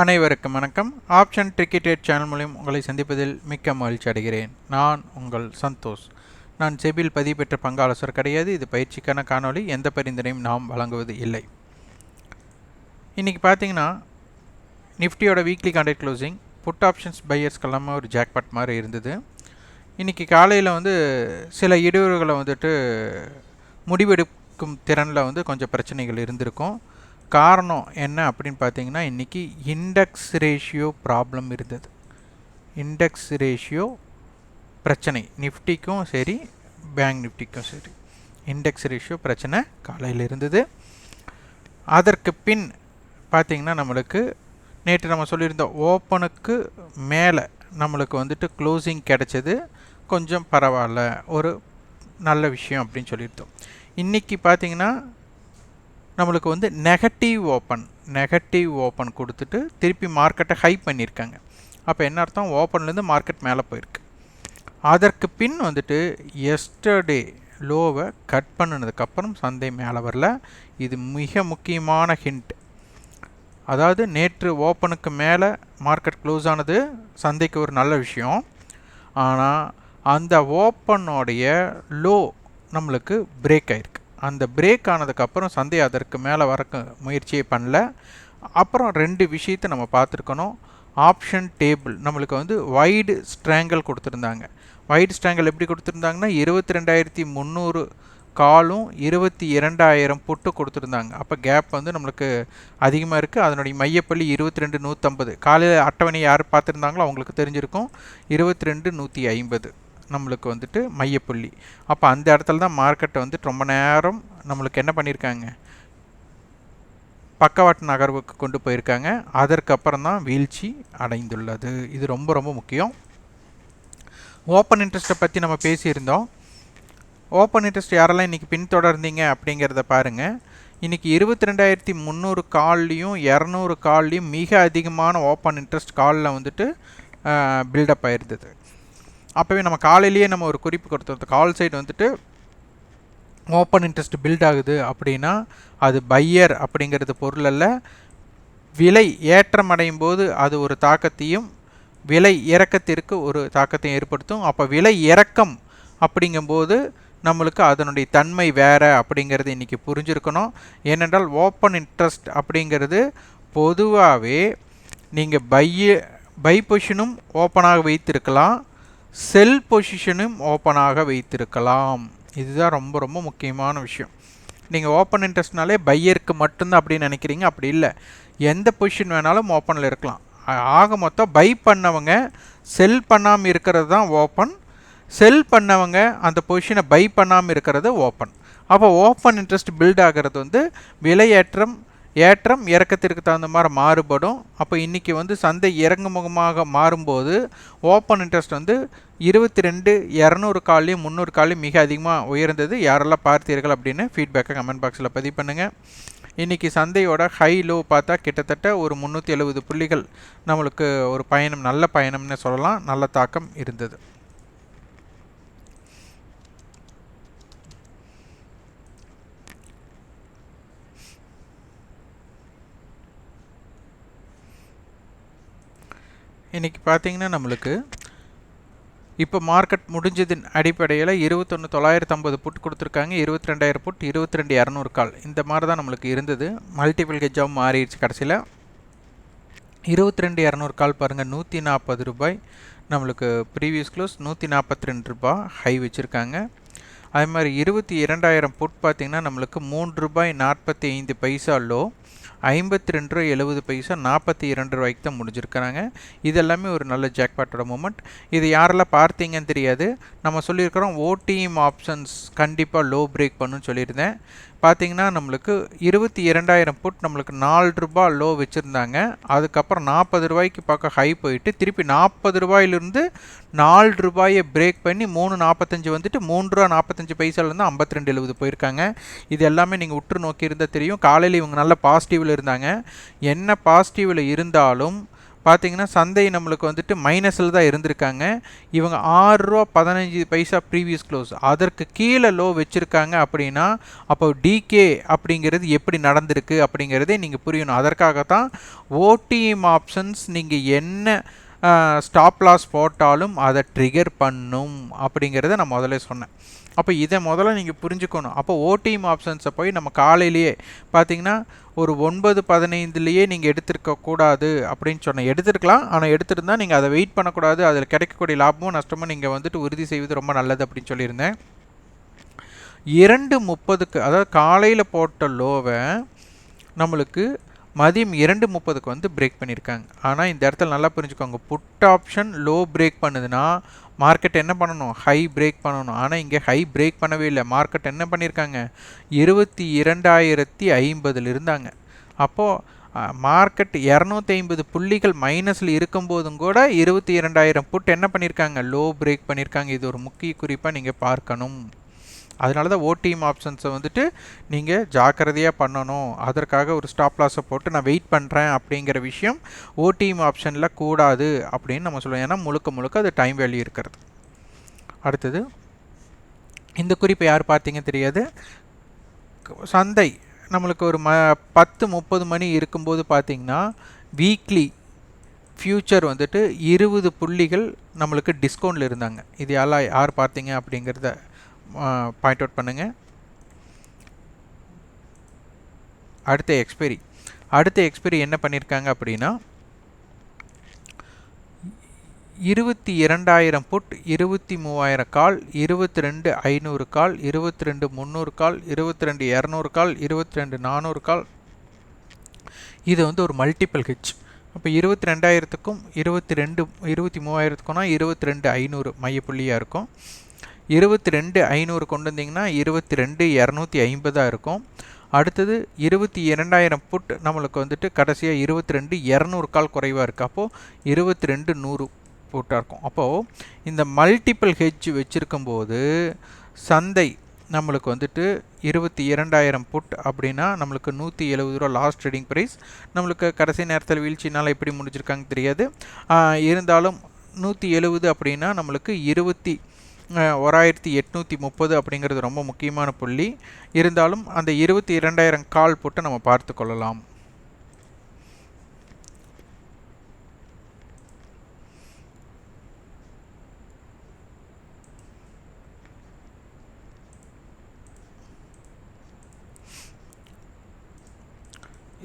அனைவருக்கும் வணக்கம். Option ticketed channel மூலம் உங்களை சந்திப்பதில் மிக்க மகிழ்ச்சி அடைகிறேன். நான் உங்கள் சந்தோஷ். நான் செபில் பதிவு பெற்ற பங்காளசர் கிடையாது. இது பயிற்சிக்கான காணொளி. எந்த பரிந்துரையும் நாம் வழங்குவது இல்லை. இன்றைக்கி பார்த்தீங்கன்னா நிஃப்டியோட weekly contract closing put options பையர்ஸ்க்கெல்லாமே ஒரு ஜாக்பாட் மாதிரி இருந்தது. இன்றைக்கி காலையில் வந்து சில இடையூறுகளை வந்துட்டு முடிவெடுக்கும் திறனில் வந்து கொஞ்சம் பிரச்சனைகள் இருந்திருக்கும். காரணம் என்ன அப்படின்னு பார்த்தீங்கன்னா இன்றைக்கி இண்டெக்ஸ் ரேஷியோ ப்ராப்ளம் இருந்தது. இண்டெக்ஸ் ரேஷியோ பிரச்சனை. நிஃப்டிக்கும் சரி பேங்க் நிஃப்டிக்கும் சரி. இண்டெக்ஸ் ரேஷியோ பிரச்சனை காலையில் இருந்தது. அதற்கு பின் பார்த்திங்கன்னா நம்மளுக்கு நேற்று நம்ம சொல்லியிருந்தோம் ஓப்பனுக்கு மேலே நம்மளுக்கு வந்துட்டு க்ளோசிங் கிடச்சது. கொஞ்சம் பரவாயில்ல ஒரு நல்ல விஷயம் அப்படின்னு சொல்லியிருந்தோம். இன்றைக்கி பார்த்திங்கன்னா நம்மளுக்கு வந்து நெகட்டிவ் ஓப்பன் நெகட்டிவ் ஓப்பன் கொடுத்துட்டு திருப்பி மார்க்கெட்டை ஹை பண்ணியிருக்காங்க. அப்போ என்ன அர்த்தம்? ஓப்பன்லேருந்து மார்க்கெட் மேலே போயிருக்கு. அதற்கு பின் வந்துட்டு எஸ்டர்டே லோவை கட் பண்ணினதுக்கப்புறம் சந்தை மேலே வரல. இது மிக முக்கியமான ஹிண்ட் அதாவது நேற்று ஓப்பனுக்கு மேலே மார்க்கெட் க்ளோஸ் ஆனது சந்தைக்கு ஒரு நல்ல விஷயம். ஆனால் அந்த ஓப்பனோடைய லோ நம்மளுக்கு பிரேக் ஆயிருக்கு. அந்த பிரேக் ஆனதுக்கப்புறம் சந்தை அதற்கு மேலே வரக்கு முயற்சியே பண்ணல. அப்புறம் ரெண்டு விஷயத்தை நம்ம பார்த்துருக்கணும். ஆப்ஷன் டேபிள் நம்மளுக்கு வந்து வைடு ஸ்ட்ராங்கல் கொடுத்துருந்தாங்க. வைடு ஸ்ட்ராங்கல் எப்படி கொடுத்துருந்தாங்கன்னா இருபத்தி ரெண்டாயிரத்தி முந்நூறு காலும் இருபத்தி இரண்டாயிரம் புட்டு கொடுத்துருந்தாங்க. அப்போ கேப் வந்து நம்மளுக்கு அதிகமாக இருக்குது அதனுடைய மையப்பள்ளி இருபத்தி ரெண்டு நூற்றம்பது காலையில் அட்டவணை யார் பார்த்துருந்தாங்களோ அவங்களுக்கு தெரிஞ்சிருக்கும். இருபத்தி ரெண்டு நூற்றி ஐம்பது. நம்மளுக்கு வந்துட்டு மையப்புள்ளி. அப்போ அந்த இடத்துல தான் மார்க்கெட்டை வந்துட்டு ரொம்ப நேரம் நம்மளுக்கு என்ன பண்ணியிருக்காங்க பக்கவாட்டு நகர்வுக்கு கொண்டு போயிருக்காங்க. அதற்கப்புறம் தான் வீழ்ச்சி அடைந்துள்ளது. இது ரொம்ப ரொம்ப முக்கியம். ஓப்பன் இன்ட்ரெஸ்ட்டை பற்றி நம்ம பேசியிருந்தோம். ஓப்பன் இன்ட்ரெஸ்ட் யாரெல்லாம் இன்றைக்கி பின்தொடர்ந்தீங்க அப்படிங்கிறத பாருங்கள் இன்றைக்கி இருபத்தி ரெண்டாயிரத்தி முந்நூறு கால்லையும் இரநூறு கால்லையும் மிக அதிகமான ஓப்பன் இன்ட்ரெஸ்ட் காலில் வந்துட்டு பில்டப் ஆயிருந்தது. அப்போவே நம்ம காலையிலேயே நம்ம ஒரு குறிப்பு கொடுத்தோம். கால் சைடு வந்துட்டு ஓப்பன் இன்ட்ரெஸ்ட் பில்ட் ஆகுது அப்படின்னா அது பையர் அப்படிங்கிறது பொருள் அல்ல. விலை ஏற்றம் அடையும் போது அது ஒரு தாக்கத்தையும் விலை இறக்கத்திற்கு ஒரு தாக்கத்தையும் ஏற்படுத்தும். அப்போ விலை இறக்கம் அப்படிங்கும்போது நம்மளுக்கு அதனுடைய தன்மை வேறு அப்படிங்கிறது இன்றைக்கி புரிஞ்சுருக்கணும். ஏனென்றால் ஓப்பன் இன்ட்ரெஸ்ட் அப்படிங்கிறது பொதுவாகவே நீங்கள் பைய பை பொஷனும் ஓப்பனாக வைத்திருக்கலாம். செல் பொசிஷனும் ஓப்பனாக வைத்திருக்கலாம். இதுதான் ரொம்ப ரொம்ப முக்கியமான விஷயம். நீங்கள் ஓப்பன் இன்ட்ரெஸ்ட்னாலே பையருக்கு மட்டும்தான் அப்படின்னு நினைக்கிறீங்க. அப்படி இல்லை. எந்த பொசிஷன் வேணாலும் ஓப்பனில் இருக்கலாம். ஆக மொத்தம் பை பண்ணவங்க செல் பண்ணாமல் இருக்கிறது தான் ஓப்பன். செல் பண்ணவங்க அந்த பொசிஷனை பை பண்ணாமல் இருக்கிறது ஓப்பன். அப்போ ஓப்பன் இன்ட்ரெஸ்ட் பில்ட் ஆகிறது வந்து விலையேற்றம் ஏற்றம் இறக்கத்திற்கு தகுந்த மாதிரி மாறுபடும். அப்போ இன்றைக்கி வந்து சந்தை இறங்குமுகமாக மாறும்போது ஓப்பன் இன்ட்ரெஸ்ட் வந்து இருபத்தி ரெண்டு இரநூறு காலையும் முந்நூறு காலையும் மிக அதிகமாக உயர்ந்தது. யாரெல்லாம் பார்த்தீர்கள் அப்படின்னு ஃபீட்பேக்கை கமெண்ட் பாக்ஸில் பதிவு பண்ணுங்கள் இன்றைக்கி சந்தையோட ஹை லோ பார்த்தா கிட்டத்தட்ட ஒரு முந்நூற்றி எழுபது புள்ளிகள். நம்மளுக்கு ஒரு பயணம் நல்ல பயணம்னு சொல்லலாம். நல்ல தாக்கம் இருந்தது. இன்றைக்கி பார்த்திங்கன்னா நம்மளுக்கு இப்போ மார்க்கெட் முடிஞ்சதின் அடிப்படையில் இருபத்தொன்று தொள்ளாயிரத்து ஐம்பது புட் கொடுத்துருக்காங்க. இருபத்தி ரெண்டாயிரம் புட் இருபத்தி ரெண்டு இரநூறு கால் இந்த மாதிரி தான் நம்மளுக்கு இருந்தது. மல்டிபிள் கெஜாவும் மாறிடுச்சு கடைசியில். இருபத்தி ரெண்டு இரநூறு கால் பாருங்கள் நூற்றி நாற்பது ரூபாய் நம்மளுக்கு ப்ரீவியஸ் க்ளோஸ் நூற்றி நாற்பத்தி ரெண்டு ரூபாய் ஹை வச்சுருக்காங்க. அதே மாதிரி இருபத்தி இரண்டாயிரம் புட் பார்த்திங்கன்னா நம்மளுக்கு மூன்று ரூபாய் நாற்பத்தி ஐந்து பைசா லோ ஐம்பத்தி ரெண்டு ரூபா எழுபது பைசா நாற்பத்தி இரண்டு ரூபாய்க்கு தான் முடிஞ்சிருக்கிறாங்க. இது எல்லாமே ஒரு நல்ல ஜாக்பாட்டோட மூமெண்ட் இது யாரெல்லாம் பார்த்தீங்கன்னு தெரியாது. நம்ம சொல்லியிருக்கிறோம் ஓடிஎம் ஆப்ஷன்ஸ் கண்டிப்பாக லோ பிரேக் பண்ணுன்னு சொல்லியிருந்தேன். பார்த்தீங்கன்னா நம்மளுக்கு இருபத்தி இரண்டாயிரம் புட் நம்மளுக்கு நாலு ரூபா லோ வச்சுருந்தாங்க. அதுக்கப்புறம் நாற்பது ரூபாய்க்கு பார்க்க ஹை போயிட்டு திருப்பி நாற்பது ரூபாயிலிருந்து நாலு ரூபாயை பிரேக் பண்ணி மூணு நாற்பத்தஞ்சு வந்துட்டு மூணு ரூபா நாற்பத்தஞ்சு பைசாலேருந்து ஐம்பத்தி ரெண்டு எழுபது போயிருக்காங்க. இது எல்லாமே நீங்கள் உற்று நோக்கி இருந்தால் தெரியும். காலையில் இவங்க நல்ல பாசிட்டிவில் இருந்தாங்க. என்ன பாசிட்டிவில் இருந்தாலும் பார்த்தீங்கன்னா சந்தை நம்மளுக்கு வந்துட்டு மைனஸில் தான் இருந்திருக்காங்க. இவங்க ஆறுரூவா பதினஞ்சு பைசா ப்ரீவியஸ் க்ளோஸ் அதற்கு கீழே லோ வச்சுருக்காங்க அப்படின்னா அப்போ டிகே அப்படிங்கிறது எப்படி நடந்திருக்கு அப்படிங்கிறதே நீங்கள் புரியணும். அதற்காக தான் ஓடிஎம் ஆப்ஷன்ஸ் நீங்கள் என்ன ஸ்டாப் லாஸ் போட்டாலும் அதை ட்ரிகர் பண்ணும் அப்படிங்கிறத நான் முதல்ல சொன்னேன். அப்போ இதை முதல்ல நீங்கள் புரிஞ்சுக்கணும். அப்போ ஓடிஎம் ஆப்ஷன்ஸை போய் நம்ம காலையிலேயே பார்த்தீங்கன்னா ஒரு ஒன்பது பதினைந்துலேயே நீங்கள் எடுத்திருக்க கூடாது அப்படின்னு சொன்னேன் எடுத்துருக்கலாம். ஆனால் எடுத்திருந்தால் நீங்கள் அதை வெயிட் பண்ணக்கூடாது. அதில் கிடைக்கக்கூடிய லாபமும் நஷ்டமும் நீங்கள் வந்துட்டு உறுதி செய்வது ரொம்ப நல்லது அப்படின்னு சொல்லியிருந்தேன். இரண்டு முப்பதுக்கு அதாவது காலையில் போட்ட லோவை நம்மளுக்கு மதியம் இரண்டு முப்பதுக்கு வந்து பிரேக் பண்ணியிருக்காங்க. ஆனால் இந்த இடத்துல நல்லா புரிஞ்சுக்கோங்க. புட் ஆப்ஷன் லோ பிரேக் பண்ணுதுன்னா மார்க்கெட் என்ன பண்ணணும்? ஹை பிரேக் பண்ணணும். ஆனால் இங்கே ஹை பிரேக் பண்ணவே இல்லை. மார்க்கெட் என்ன பண்ணியிருக்காங்க இருபத்தி இரண்டாயிரத்தி ஐம்பதில் இருந்தாங்க. அப்போது மார்க்கெட் இரநூத்தி ஐம்பது புள்ளிகள் மைனஸில் இருக்கும்போதும் கூட இருபத்தி இரண்டாயிரம் புட் என்ன பண்ணியிருக்காங்க லோ பிரேக் பண்ணியிருக்காங்க இது ஒரு முக்கிய குறிப்பாக நீங்கள் பார்க்கணும். அதனால தான் ஓடிஎம் ஆப்ஷன்ஸை வந்துட்டு நீங்கள் ஜாக்கிரதையாக பண்ணணும். அதற்காக ஒரு ஸ்டாப் லாஸை போட்டு நான் வெயிட் பண்ணுறேன் அப்படிங்கிற விஷயம் ஓடிஎம் ஆப்ஷனில் கூடாது அப்படின்னு நம்ம சொல்லுவோம். ஏன்னா முழுக்க முழுக்க அது டைம் வேல்யூ இருக்கிறது. அடுத்தது இந்த குறிப்பை யார் பார்த்தீங்க தெரியாது? சந்தை. நம்மளுக்கு ஒரு ம பத்து முப்பது மணி இருக்கும்போது பார்த்தீங்கன்னா வீக்லி ஃப்யூச்சர் வந்துட்டு இருபது புள்ளிகள் நம்மளுக்கு டிஸ்கவுண்டில் இருந்தாங்க. இது எல்லாம் யார் பார்த்தீங்க அப்படிங்கிறத பாயிண்ட் அவுட் பண்ணுங்கள் அடுத்த எக்ஸ்பைரி அடுத்த எக்ஸ்பைரி என்ன பண்ணியிருக்காங்க அப்படின்னா இருபத்தி இரண்டாயிரம் புட் இருபத்தி மூவாயிரம் கால் இருபத்தி ரெண்டு ஐநூறு கால் இருபத்தி ரெண்டு முந்நூறு கால் இருபத்தி ரெண்டு இரநூறு கால் இருபத்தி ரெண்டு நானூறு கால். இது வந்து ஒரு மல்டிபிள் ஹெச் அப்போ இருபத்தி ரெண்டாயிரத்துக்கும் இருபத்தி ரெண்டு இருபத்தி மூவாயிரத்துக்கும்னா இருபத்தி ரெண்டு ஐநூறு மையப்புள்ளியாக இருக்கும். இருபத்தி ரெண்டு ஐநூறு கொண்டு வந்தீங்கன்னா இருபத்தி ரெண்டு இரநூத்தி ஐம்பதாக இருக்கும். அடுத்தது இருபத்தி இரண்டாயிரம் புட் நம்மளுக்கு வந்துட்டு கடைசியாக இருபத்தி ரெண்டு இரநூறு கால் குறைவாக இருக்குது அப்போது இருபத்தி ரெண்டு நூறு புட்டாக இருக்கும். அப்போது இந்த மல்டிபிள் ஹெட்ஜ் வச்சுருக்கும்போது சந்தை நம்மளுக்கு வந்துட்டு இருபத்தி இரண்டாயிரம் புட் அப்படின்னா நம்மளுக்கு நூற்றி எழுபது ரூபா லாஸ்ட் ட்ரேடிங் ப்ரைஸ் நம்மளுக்கு கடைசி நேரத்தில் வீழ்ச்சினால் எப்படி முடிஞ்சிருக்காங்க தெரியாது. இருந்தாலும் நூற்றி எழுபது அப்படின்னா நம்மளுக்கு இருபத்தி ஓராயிரத்தி எட்நூற்றி முப்பது அப்படிங்கிறது ரொம்ப முக்கியமான புள்ளி. இருந்தாலும் அந்த இருபத்தி இரண்டாயிரம் கால் போட்டு நம்ம பார்த்து கொள்ளலாம்.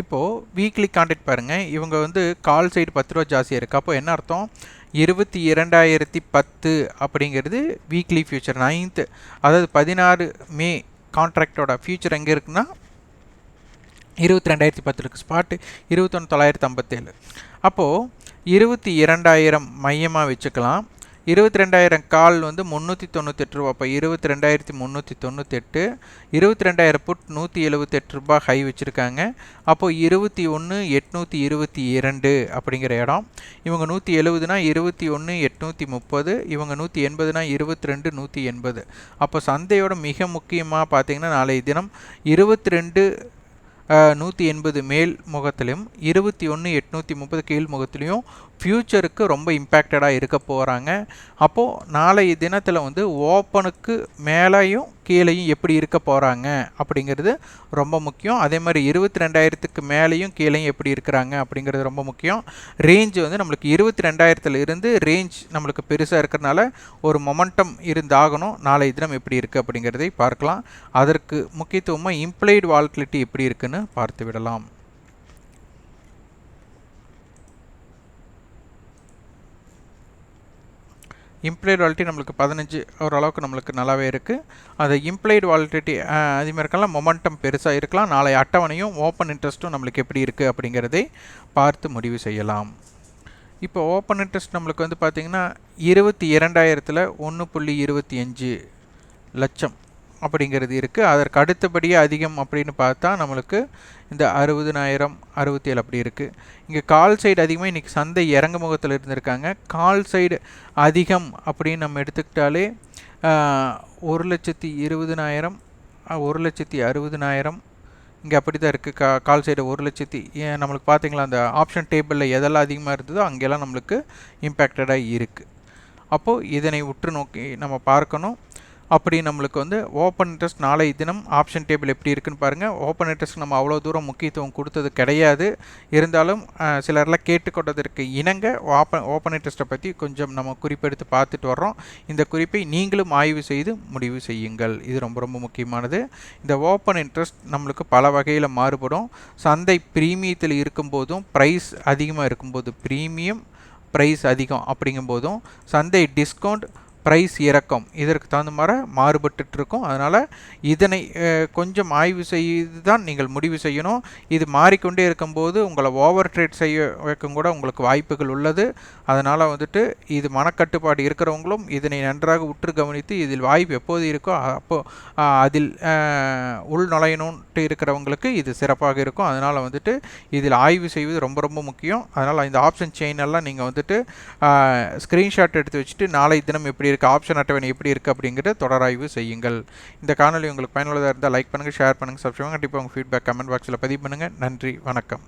இப்போது வீக்லி கான்டாக்ட் பாருங்கள் இவங்க வந்து கால் சைடு பத்து ரூபா ஜாஸ்தியாக இருக்குது அப்போ என்ன அர்த்தம்? இருபத்தி இரண்டாயிரத்தி பத்து அப்படிங்கிறது வீக்லி ஃபியூச்சர் நைன்த்து அதாவது பதினாறு மே கான்ட்ராக்டோட ஃபியூச்சர் எங்கே இருக்குன்னா இருபத்தி ரெண்டாயிரத்தி பத்து இருக்குது ஸ்பாட்டு இருபத்தொன்று தொள்ளாயிரத்தி ஐம்பத்தேழு. அப்போது இருபத்தி இரண்டாயிரம் மையமாக வச்சுக்கலாம். இருபத்தி ரெண்டாயிரம் கால் வந்து முந்நூற்றி தொண்ணூத்தெட்டு ரூபா. அப்போ இருபத்தி ரெண்டாயிரத்தி முந்நூற்றி தொண்ணூத்தெட்டு இருபத்தி ரெண்டாயிரம் புட் நூற்றி எழுபத்தெட்டு ரூபா ஹை வச்சுருக்காங்க. அப்போது இருபத்தி ஒன்று எட்நூற்றி இருபத்தி இரண்டு அப்படிங்கிற இடம். இவங்க நூற்றி எழுபதுனா இருபத்தி ஒன்று எட்நூற்றி முப்பது இவங்க நூற்றி எண்பதுனா இருபத்தி ரெண்டு நூற்றி எண்பது அப்போ சந்தையோட மிக முக்கியமாக பார்த்தீங்கன்னா நாளைய தினம் இருபத்தி ரெண்டு நூற்றி எண்பது மேல் முகத்திலையும் இருபத்தி ஒன்று எட்நூற்றி முப்பது கீழ் முகத்துலேயும் ஃப்யூச்சருக்கு ரொம்ப இம்பேக்டடாக இருக்க போகிறாங்க அப்போது நாளைய தினத்தில் வந்து ஓப்பனுக்கு மேலேயும் கீழேயும் எப்படி இருக்க போகிறாங்க அப்படிங்கிறது ரொம்ப முக்கியம். அதே மாதிரி இருபத்தி ரெண்டாயிரத்துக்கு மேலேயும் கீழேயும் எப்படி இருக்கிறாங்க அப்படிங்கிறது ரொம்ப முக்கியம். ரேஞ்ச் வந்து நம்மளுக்கு இருபத்தி ரெண்டாயிரத்தில் இருந்து ரேஞ்ச் நம்மளுக்கு பெருசாக இருக்கிறனால ஒரு மொமெண்டம் இருந்தாகணும். நாளைய தினம் எப்படி இருக்குது அப்படிங்கிறதை பார்க்கலாம். அதற்கு முக்கியத்துவமாக இம்ப்ளைடு வால்டிலிட்டி எப்படி இருக்குன்னு பார்த்து விடலாம். இம்ப்ளைடு வாலிட்டி நம்மளுக்கு பதினஞ்சு ஓரளவுக்கு நம்மளுக்கு நல்லாவே இருக்குது அது இம்ப்ளைடு வாலிட்டி அதுமாதிரி இருக்கலாம் மொமெண்டம் பெருசாக இருக்கலாம். நாளை அட்டவணையும் ஓப்பன் இன்ட்ரெஸ்ட்டும் நம்மளுக்கு எப்படி இருக்குது அப்படிங்கிறதை பார்த்து முடிவு செய்யலாம். இப்போ ஓப்பன் இன்ட்ரெஸ்ட் நம்மளுக்கு வந்து பார்த்திங்கன்னா இருபத்தி இரண்டாயிரத்தில் ஒன்று புள்ளி இருபத்தி அஞ்சு லட்சம். அப்படிங்கிறது இருக்குது அதற்கு அடுத்தபடியே அதிகம் அப்படின்னு பார்த்தா நம்மளுக்கு இந்த அறுபதுனாயிரம் அறுபத்தி ஏழு அப்படி இருக்குது இங்கே கால் சைடு அதிகமாக இன்றைக்கி சந்தை இறங்கு முகத்தில் இருந்திருக்காங்க. கால் சைடு அதிகம் அப்படின்னு நம்ம எடுத்துக்கிட்டாலே ஒரு லட்சத்தி இருபதுனாயிரம் ஒரு லட்சத்தி அறுபதுனாயிரம் இங்கே அப்படி தான் இருக்குது கா கால் சைடு ஒரு லட்சத்தி. நம்மளுக்கு பார்த்திங்களா அந்த ஆப்ஷன் டேபிளில் எதெல்லாம் அதிகமாக இருந்ததோ அங்கெல்லாம் நம்மளுக்கு இம்பேக்டடாக இருக்குது அப்போது இதனை உற்று நோக்கி நம்ம பார்க்கணும். அப்படி நம்மளுக்கு வந்து ஓப்பன் இன்ட்ரெஸ்ட் நாளை தினம் ஆப்ஷன் டேபிள் எப்படி இருக்குன்னு பாருங்கள் ஓப்பன் இன்ட்ரெஸ்ட் நம்ம அவ்வளோ தூரம் முக்கியத்துவம் கொடுத்தது கிடையாது. இருந்தாலும் சிலர்லாம் கேட்டுக்கொண்டதற்கு இணங்க ஓப்பன் ஓப்பன் இன்ட்ரெஸ்ட்டை பற்றி கொஞ்சம் நம்ம குறிப்பெடுத்து பார்த்துட்டு வர்றோம். இந்த குறிப்பை நீங்களும் ஆய்வு செய்து முடிவு செய்யுங்கள். இது ரொம்ப ரொம்ப முக்கியமானது. இந்த ஓப்பன் இன்ட்ரெஸ்ட் நம்மளுக்கு பல வகையில் மாறுபடும். சந்தை பிரீமியத்தில் இருக்கும்போதும் ப்ரைஸ் அதிகமாக இருக்கும்போது ப்ரீமியம் ப்ரைஸ் அதிகம் அப்படிங்கும்போதும் சந்தை டிஸ்கவுண்ட் ப்ரைஸ் இறக்கம். இதற்கு தகுந்த மாதிரி மாறுபட்டு இருக்கும் அதனால் இதனை கொஞ்சம் ஆய்வு செய்து தான் நீங்கள் முடிவு செய்யணும். இது மாறிக்கொண்டே இருக்கும்போது உங்களை ஓவர் ட்ரேட் செய்ய வைக்கும் கூட உங்களுக்கு வாய்ப்புகள் உள்ளது. அதனால் வந்துட்டு இது மனக்கட்டுப்பாடு இருக்கிறவங்களும் இதனை நன்றாக உற்று கவனித்து இதில் வாய்ப்பு எப்போது இருக்கோ அப்போ அதில் உள் நுழையணுன்ட்டு இருக்கிறவங்களுக்கு இது சிறப்பாக இருக்கும். அதனால் வந்துட்டு இதில் ஆய்வு செய்வது ரொம்ப ரொம்ப முக்கியம். அதனால் இந்த ஆப்ஷன் செயின் எல்லாம் நீங்கள் வந்துட்டு ஸ்க்ரீன்ஷாட் எடுத்து வச்சுட்டு நாளை தினம் எப்படி இருக்குது ஆப்ஷன் அட்டவணை எப்படி இருக்குது அப்படிங்கிறத தொடராய்வு செய்யுங்கள். இந்த காணொலி உங்களுக்கு பயனுள்ளதாக இருந்தால் லைக் பண்ணுங்கள் ஷேர் பண்ணுங்கள் சப்ஸ்கிரைப் கண்டிப்பாக உங்கள் ஃபீட்பேக் கமெண்ட் பாக்ஸில் பதிவு பண்ணுங்கள் நன்றி வணக்கம்.